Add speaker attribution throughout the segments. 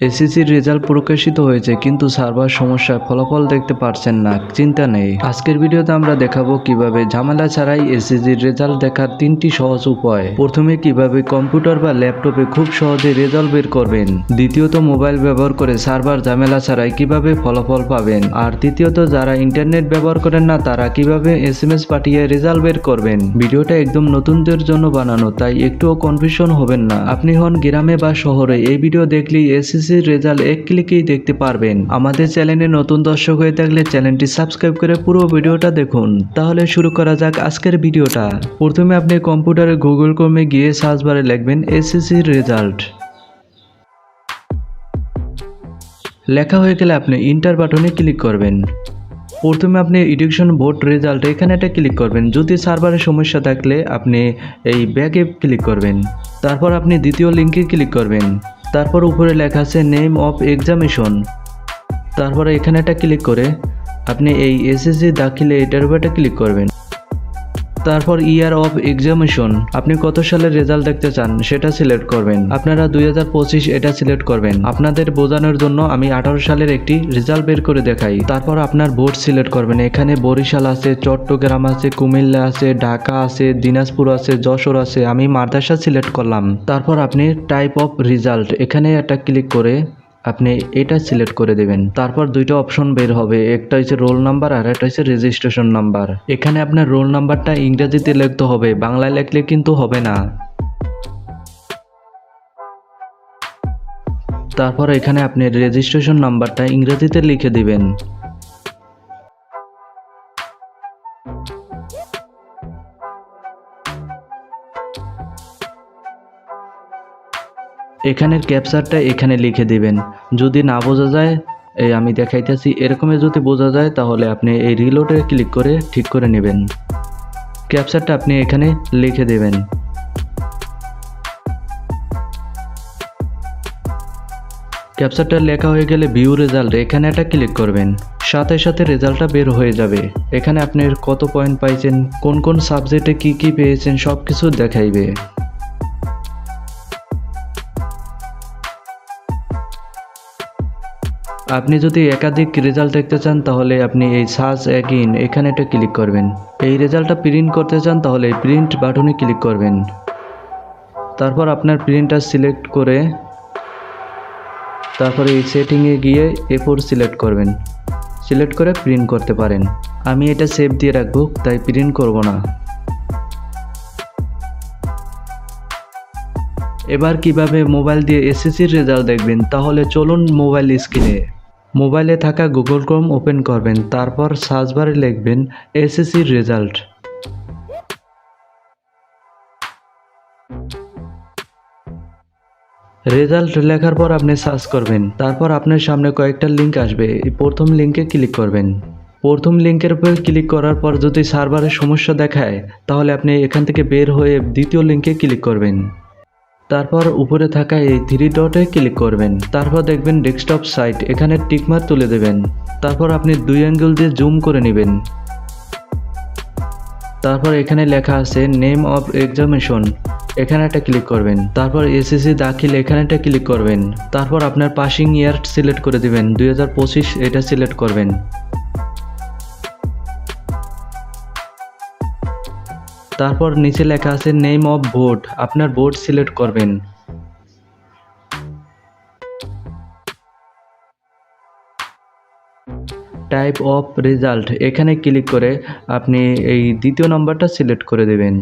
Speaker 1: এসএসসির রেজাল্ট প্রকাশিত হয়েছে, কিন্তু সার্ভার সমস্যায় ফলাফল দেখতে পারছেন না। চিন্তা নেই। আজকের ভিডিওতে আমরা দেখাবো কীভাবে ঝামেলা ছাড়াই এসএসসির রেজাল্ট দেখার তিনটি সহজ উপায়। প্রথমে কীভাবে কম্পিউটার বা ল্যাপটপে খুব সহজে রেজাল্ট বের করবেন। দ্বিতীয়ত, মোবাইল ব্যবহার করে সার্ভার ঝামেলা ছাড়াই কীভাবে ফলাফল পাবেন। আর তৃতীয়ত, যারা ইন্টারনেট ব্যবহার করেন না, তারা কীভাবে এসএমএস পাঠিয়ে রেজাল্ট বের করবেন। ভিডিওটা একদম নতুনদের জন্য বানানো, তাই একটুও কনফিউশন হবেন না। আপনি হন গ্রামে বা শহরে, এই ভিডিও দেখলেই এসএসসির রেজাল্ট এক ক্লিকেই দেখতে পারবেন। আমাদের চ্যানেলে নতুন দর্শক হয়ে থাকলে চ্যানেলটি সাবস্ক্রাইব করে পুরো ভিডিওটা দেখুন। তাহলে শুরু করা যাক আজকের ভিডিওটা। প্রথমে আপনি কম্পিউটারে গুগল ক্রমে গিয়ে সার্চ বারে লিখবেন এসএসসির রেজাল্ট লেখা হয়ে গেলে আপনি ইন্টার বাটনে ক্লিক করবেন। প্রথমে আপনি এডুকেশন বোর্ড রেজাল্ট এখানে একটা ক্লিক করবেন। যদি সার্ভারের সমস্যা থাকলে আপনি এই ব্যাগে ক্লিক করবেন। তারপর আপনি দ্বিতীয় লিঙ্কে ক্লিক করবেন। তারপর উপরে লেখা আছে নেম অফ এক্সামিশন। তারপরে এখানে একটা ক্লিক করে আপনি এই এসএসসি দাখিলে এটার উপর ক্লিক করবেন। তারপর ইয়ার অফ এক্সামিশন আপনি কত সালের রেজাল্ট দেখতে চান সেটা সিলেক্ট করবেন। আপনারা দুই হাজার পঁচিশ এটা সিলেক্ট করবেন। আপনাদের বোঝানোর জন্য আমি আঠারো সালের একটি রেজাল্ট বের করে দেখাই। তারপর আপনার বোর্ড সিলেক্ট করবেন। এখানে বরিশাল আছে, চট্টগ্রাম আছে, কুমিল্লা আছে, ঢাকা আছে, দিনাজপুর আছে, যশোর আছে। আমি মাদ্রাসা সিলেক্ট করলাম। তারপর আপনি টাইপ অফ রেজাল্ট এখানে একটা ক্লিক করে আপনি এটা সিলেক্ট করে দেবেন। তারপর দুইটা অপশন বের হবে। একটা হচ্ছে রোল নাম্বার আর একটা হচ্ছে রেজিস্ট্রেশন নাম্বার এখানে আপনার রোল নাম্বারটা ইংরেজিতে লিখতে হবে, বাংলায় লিখলে কিন্তু হবে না। তারপর এখানে আপনি রেজিস্ট্রেশন নাম্বারটা ইংরেজিতে লিখে দিবেন। এখানের ক্যাপচারটা এখানে লিখে দিবেন। যদি না বোঝা যায়, এই আমি দেখাইতেছি এরকমই যদি বোঝা যায়, তাহলে আপনি এই রিলোডে ক্লিক করে ঠিক করে নেবেন। ক্যাপচারটা আপনি এখানে লিখে দেবেন। ক্যাপচারটা লেখা হয়ে গেলে ভিউ রেজাল্ট এখানে একটা ক্লিক করবেন। সাথে সাথে রেজাল্টটা বের হয়ে যাবে। এখানে আপনার কত পয়েন্ট পাইছেন, কোন কোন সাবজেক্টে কি কি পেয়েছেন সব কিছু দেখাইবে। আপনি যদি একাধিক রেজাল্ট দেখতে চান, তাহলে আপনি এই সার্চ অ্যাগিন এখানে একটা ক্লিক করবেন। এই রেজাল্টটা প্রিন্ট করতে চান, তাহলে প্রিন্ট বাটনে ক্লিক করবেন। তারপর আপনার প্রিন্টার সিলেক্ট করে তারপরে এই সেটিংয়ে গিয়ে এ ফোর সিলেক্ট করবেন। সিলেক্ট করে প্রিন্ট করতে পারেন। আমি এটা সেভ দিয়ে রাখব, তাই প্রিন্ট করব না। এবার কীভাবে মোবাইল দিয়ে এসএসসির রেজাল্ট দেখবেন, তাহলে চলুন মোবাইল স্ক্রিনে। মোবাইলে থাকা গুগল ক্রোম ওপেন করবেন, তারপর সার্চ বারে লিখবেন এসএসসির রেজাল্ট। রেজাল্ট লেখার পর আপনি সার্চ করবেন, তারপর আপনার সামনে কয়েকটা লিঙ্ক আসবে প্রথম লিঙ্কে ক্লিক করবেন। প্রথম লিঙ্কের উপর ক্লিক করার পর যদি সার্ভারে সমস্যা দেখায়, তাহলে আপনি এখান থেকে বের হয়ে দ্বিতীয় লিঙ্কে ক্লিক করবেন। তারপর উপরে থাকা এই থ্রি ডটে ক্লিক করবেন। তারপর দেখবেন ডেস্কটপ সাইট এখানে টিকমার তুলে দেবেন। তারপর আপনি দুই অ্যাঙ্গেল দিয়ে জুম করে নেবেন। তারপর এখানে লেখা আছে নেম অফ এক্সামিশন এখানে একটা ক্লিক করবেন। তারপর এসএসসি দাখিল, এখানে একটা ক্লিক করবেন। তারপর আপনার পাসিং ইয়ার সিলেক্ট করে দিবেন। দুই হাজার পঁচিশ এটা সিলেক্ট করবেন। তারপর নিচে লেখা আছে নেম অফ বোর্ড আপনার বোর্ড সিলেক্ট করবেন। টাইপ অফ রেজাল্ট এখানে ক্লিক করে আপনি এই দ্বিতীয় নম্বরটা সিলেক্ট করে দেবেন।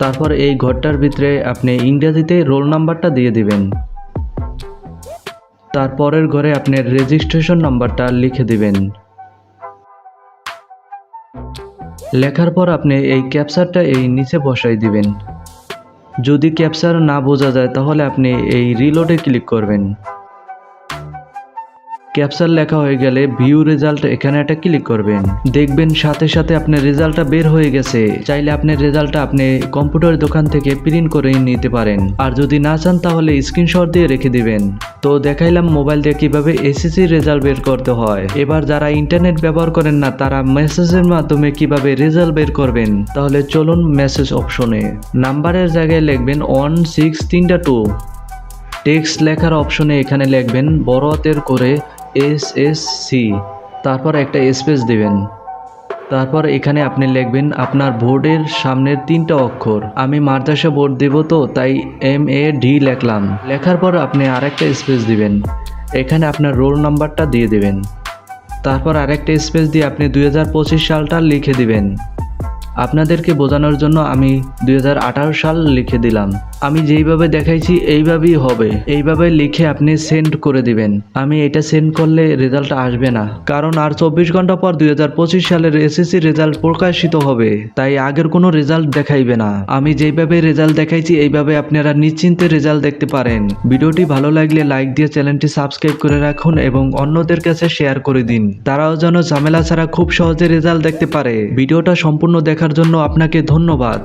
Speaker 1: তারপর এই ঘরটার ভিতরে আপনি ইংরেজিতে রোল নাম্বারটা দিয়ে দিবেন। তারপরের ঘরে আপনার রেজিস্ট্রেশন নাম্বারটা লিখে দিবেন। লেখার পর আপনি এই ক্যাপচারটা এই নিচে বসাই দিবেন। যদি ক্যাপচার না বোঝা যায়, তাহলে আপনি এই রিলোডে ক্লিক করবেন। ক্যাপচার লেখা হয়ে গেলে ভিউ রেজাল্ট এখানে একটা ক্লিক করবেন। দেখবেন সাথে সাথে আপনার রেজাল্টটা বের হয়ে গেছে। চাইলে আপনার রেজাল্টটা আপনি কম্পিউটার দোকান থেকে প্রিন্ট করে নিতে পারেন। আর যদি না চান তাহলে স্ক্রিনশট দিয়ে রেখে দিবেন। তো দেখাইলাম মোবাইল দিয়ে কীভাবে এসএসসি রেজাল্ট বের করতে হয়। এবার যারা ইন্টারনেট ব্যবহার করেন না, তারা মেসেজের মাধ্যমে কীভাবে রেজাল্ট বের করবেন, তাহলে চলুন মেসেজ অপশনে। নাম্বারের জায়গায় লিখবেন ওয়ান সিক্স তিনটা টু। টেক্সট লেখার অপশনে এখানে লিখবেন বড় হাতের করে এস এস সি। তারপর একটা স্পেস দিবেন। তারপর এখানে আপনি লিখবেন, আপনার বোর্ডের সামনের তিনটা অক্ষর। আমি মাদ্রাসা বোর্ড দেব তো, তাই এম এ ডি লেখলাম। লেখার পর আপনি আরেকটা স্পেস দিবেন। এখানে আপনার রোল নাম্বারটা দিয়ে দিবেন। তারপর আরেকটা স্পেস দিয়ে আপনি দু হাজার পঁচিশ সালটা লিখে দিবেন। আপনাদেরকে বোঝানোর জন্য আমি দুই হাজার আঠারো সাল লিখে দিলাম। আমি যেইভাবে দেখাইছি এইভাবেই হবে। এইভাবে লিখে আপনি সেন্ড করে দিবেন। আমি এটা সেন্ড করলে রেজাল্ট আসবে না। কারণ আর চব্বিশ ঘণ্টা পর দু হাজার পঁচিশ সালের এসএসসি রেজাল্ট প্রকাশিত হবে। তাই আগের কোনো রেজাল্ট দেখাইবে না। আমি যেইভাবে রেজাল্ট দেখাইছি, এইভাবে আপনারা নিশ্চিন্তে রেজাল্ট দেখতে পারেন। ভিডিওটি ভালো লাগলে লাইক দিয়ে চ্যানেলটি সাবস্ক্রাইব করে রাখুন এবং অন্যদের কাছে শেয়ার করে দিন। তারাও যেন ঝামেলা ছাড়া খুব সহজে রেজাল্ট দেখতে পারে। ভিডিওটা সম্পূর্ণ দেখার জন্য আপনাকে ধন্যবাদ।